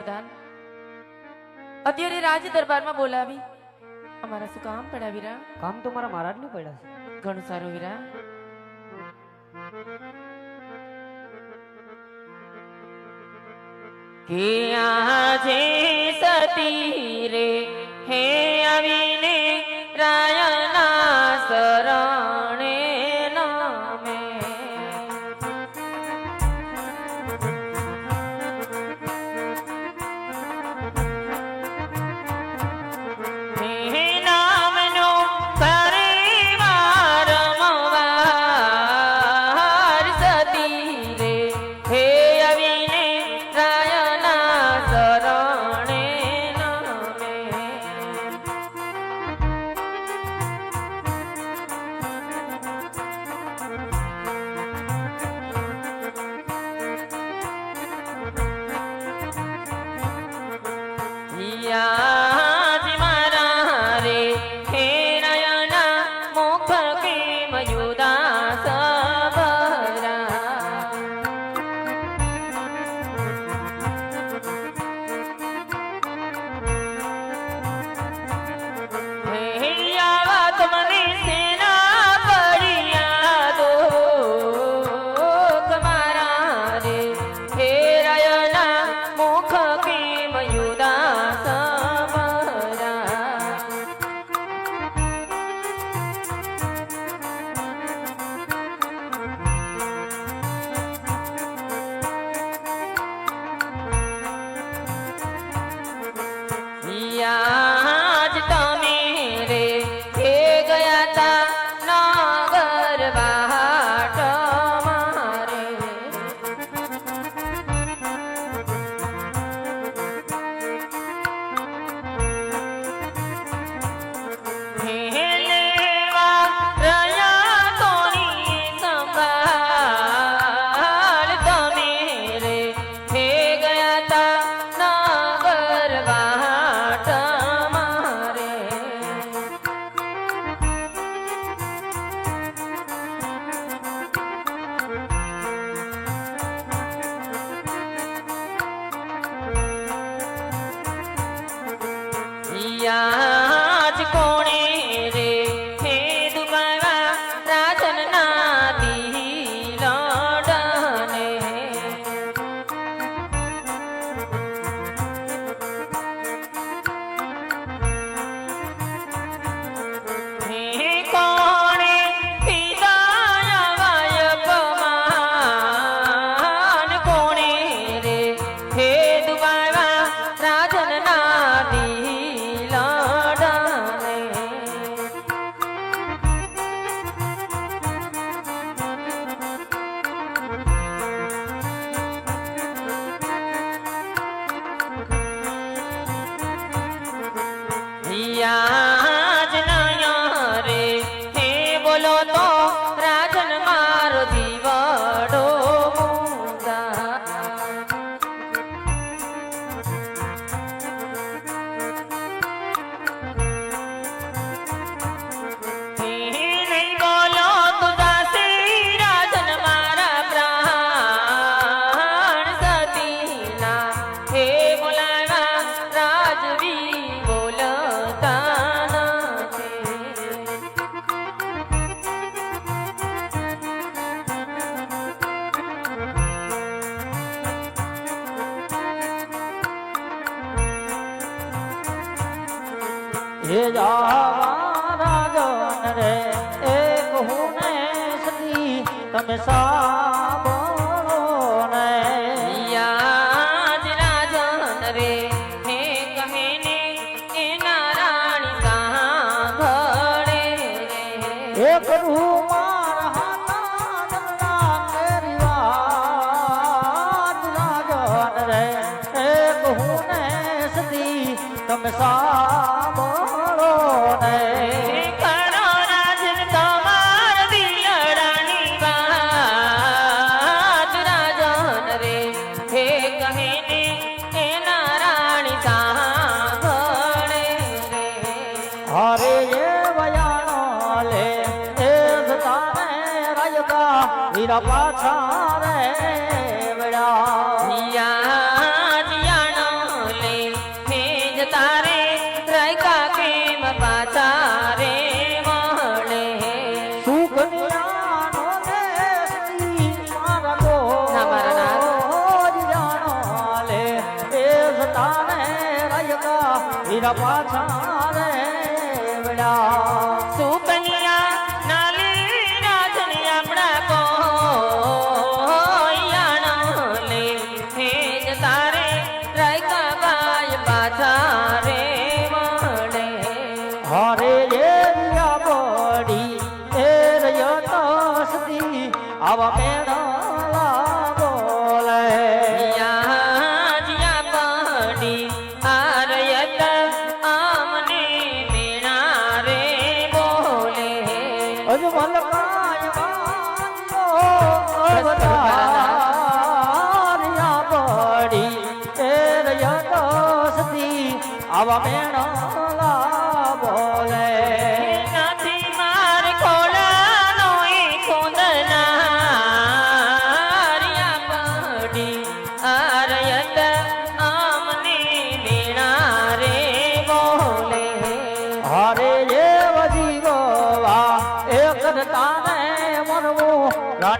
પ્રધાન અત્યારે રાજ દરબારમાં બોલાવી. અમારા શું કામ પડ્યા વીરા? કામ તો મારા મહારાજ ને પડ્યા છે. ઘણું સારું વીરા. કે આજે સતી રે હે मिया કરું મારા હાથ રે એ તમે સા કા હીરા પાછા રે વડા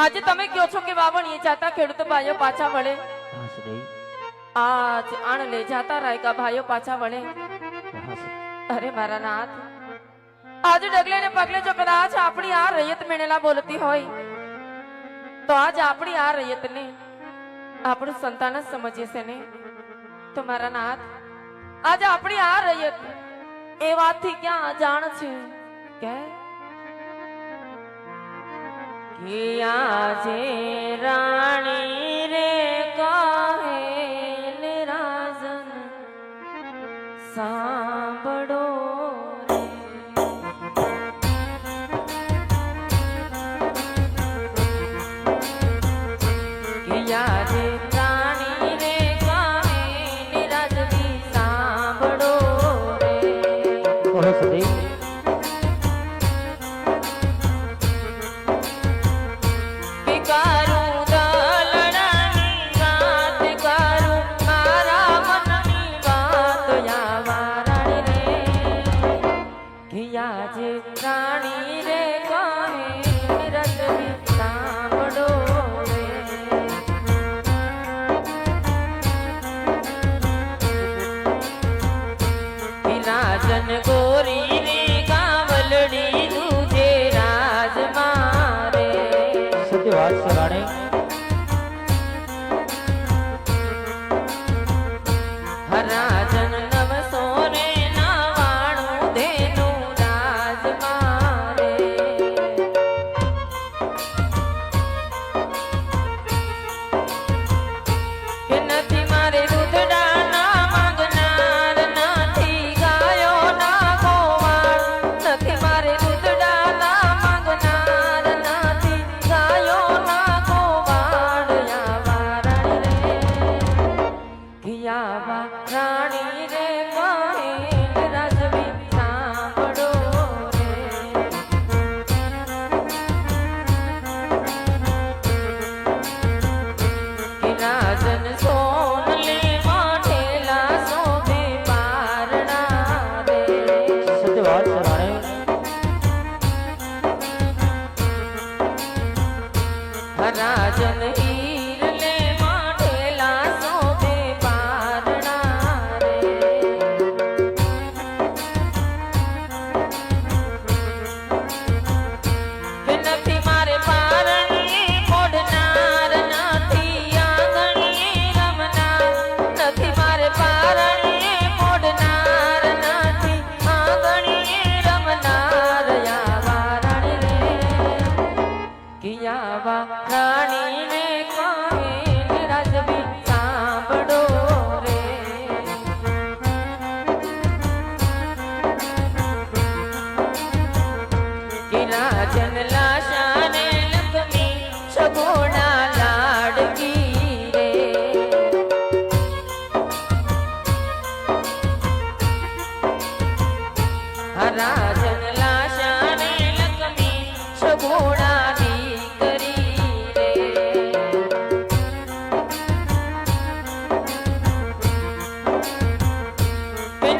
આજે તમે કહો છો કે વાવણીએ જાતા ખેડૂત ભાઈઓ પાછા વળે. આજ આણ લે જાતા રાયકા ભાઈઓ પાછા વળે. અરે મારા નાથ આજે ડગલે ને પગલે જો કદાચ આપણી આ રૈયત મેળેલા બોલતી હોય તો આજ આપણી આ રૈયતને આપણું સંતાન જ સમજીએ છે ને? તો મારા નાથ આજે આપણી આ રૈયત એ વાતથી ક્યાં જાણ છે? કે? હિયા છે રાણી રે કહે રાજન સા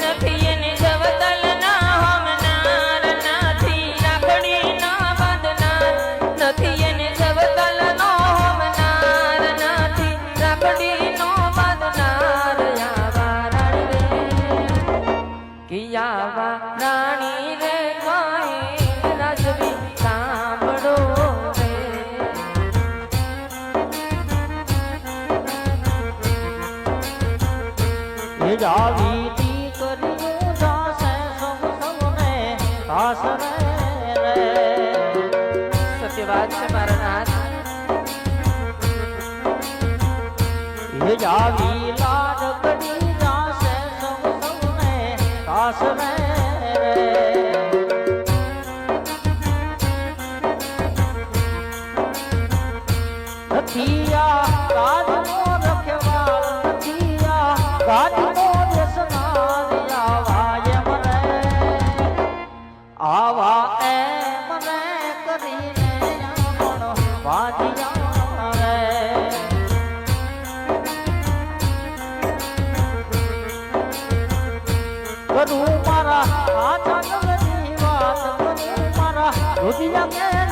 નથી એને છે મારા નાથ રુદિયા કેરી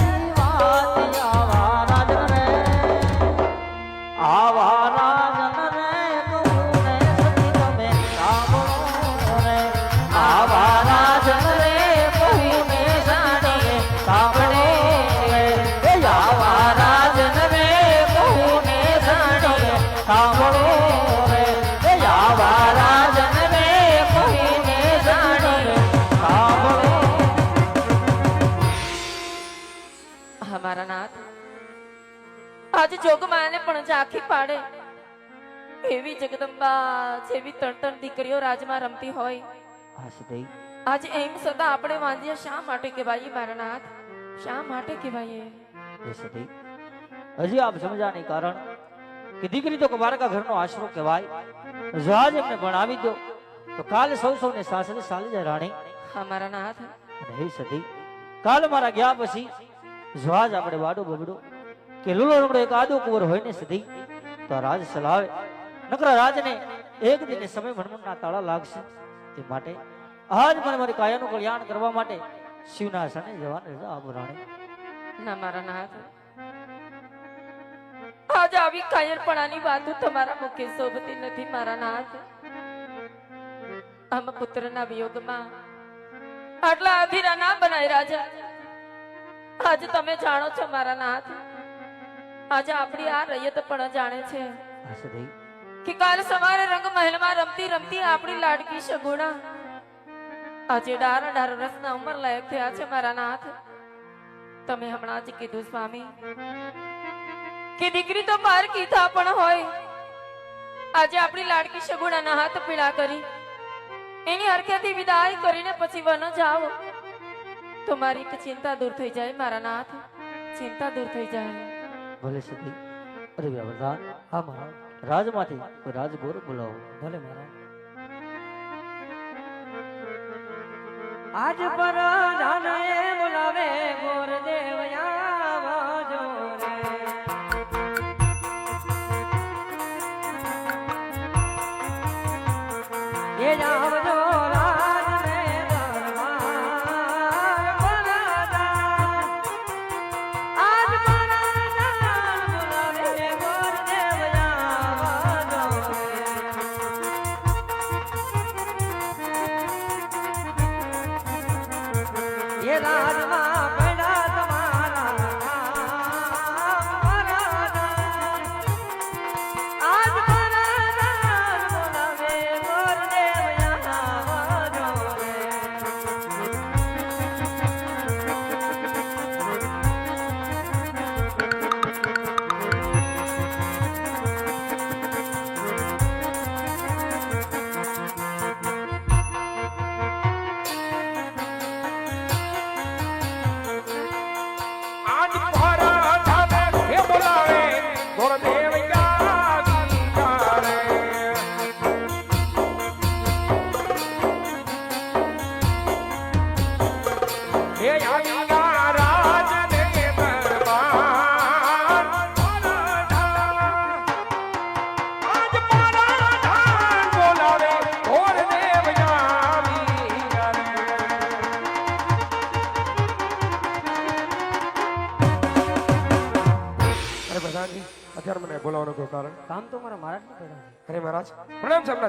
જોગમાને પણ ઝાંખી પાડે. એવી જગદંબા જેવી ત્રણ ત્રણ દીકરીઓ રાજમાં રમતી હોય. આજ એમ સદા આપણે વાંધીએ શા માટે કહેવાય મારા નાથ શા માટે કહેવાય હજી આપ સમજા નહીં કારણ કે દીકરી તો કુમારકા ઘરનો આશરો કહેવાય. જહાજ એમને ભણાવી દો. તો કાલે સૌ સૌને સાસરે સાલી જાય રાણી. હા મારા નાથ. હે સતી કાલ મારા ગયા પછી જહાજ આપણે વાડો બબડો કે લુલો રમડો એક આદો કુંવર હોય ને સતી તો રાજ સલાવે. નકરા રાજને એક દિને સમય મનમનના તાળા લાગશે. તે માટે આજ મને મારી કાયાનું કલ્યાણ કરવા માટે શિવના સને જવાની રજા આપો રાણી. ના, મારા નાથ. આજ આવી કાયરપણાની વાતો તમારા મુખે શોભતી નથી, મારા નાથ. આમ પુત્રના વિયોગમાં આટલા અધીરા ના બનાય, રાજા. આજે તમે જાણો છો, મારા નાથ. આજે આપણી આ રૈયત પણ જાણે છે. કે કાલ સવારે રંગ મહેલમાં રમતી રમતી આપણી લાડકી સગુણા આજે ડાર ડાર રસના ઉંમર લાયક થયા છે મારા નાથ. તમે હમણાં જ કીધું સ્વામી કે દીકરી તો બાર કીધા પણ હોય. આજે આપણી લાડકી સગુણાના હાથ પીળા કરી. એની હરખેથી વિદાય કરીને પછી વન જાઓ. તો મારી ચિંતા દૂર થઈ જાય મારા નાથ. ચિંતા દૂર થઈ જાય. ભલે સતી અરે વ્યવધાન હા મહારાજ રાજમાંથી રાજગોર બોલાવો. ભલે મહારાજ. આજ પર જાને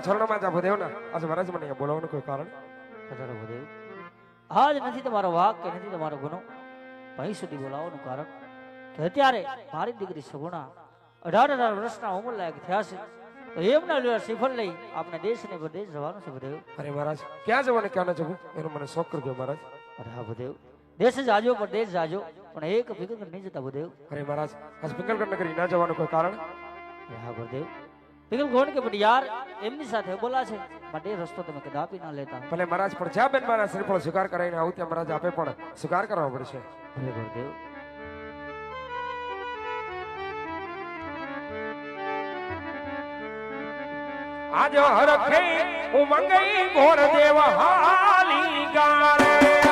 પ્રણામ ચરણમાં જ આ ભદેવના આજે મહારાજ મને બોલાવવાનું કોઈ કારણ? પધારો ભદેવ. આજ નથી તમારો વાક કે નથી તમારો ગુનો. અહીં સુધી બોલાવવાનું કારણ કે અત્યારે મારી દીકરી સગુણા અઢાર અઢાર વર્ષના ઉંમર લાયક થયા છે. તો એમના લેવા શ્રીફળ લઈ આપણે દેશ ને પ્રદેશ જવાનું છે ભદેવ. અરે મહારાજ ક્યાં જવાનું ક્યાં ન જવું? એનું મને શોખ કરજો મહારાજ. અરે હા ભદેવ. દેશ જાજો પરદેશ જાજો પણ એક વિગત નહીં જતા ભદેવ. અરે મહારાજ આજ પિંગલગઢ નગરી ના જવાનું કોઈ કારણ? હા ભદેવ. પિગલ ગોણ કે પણ યાર એમની સાથે બોલા છે માટે એ રસ્તો તમે કદાપી ના લેતા ભલે મહારાજ પણ જ્યાં બેન મારા શ્રીફળ સ્વીકાર કરાવીને આવું ત્યાં મહારાજ આપે પણ સ્વીકાર કરવા પડશે ભલે ગુરુદેવ આજ હરખે ઉમંગઈ ઘોર દેવ હાલી ગારે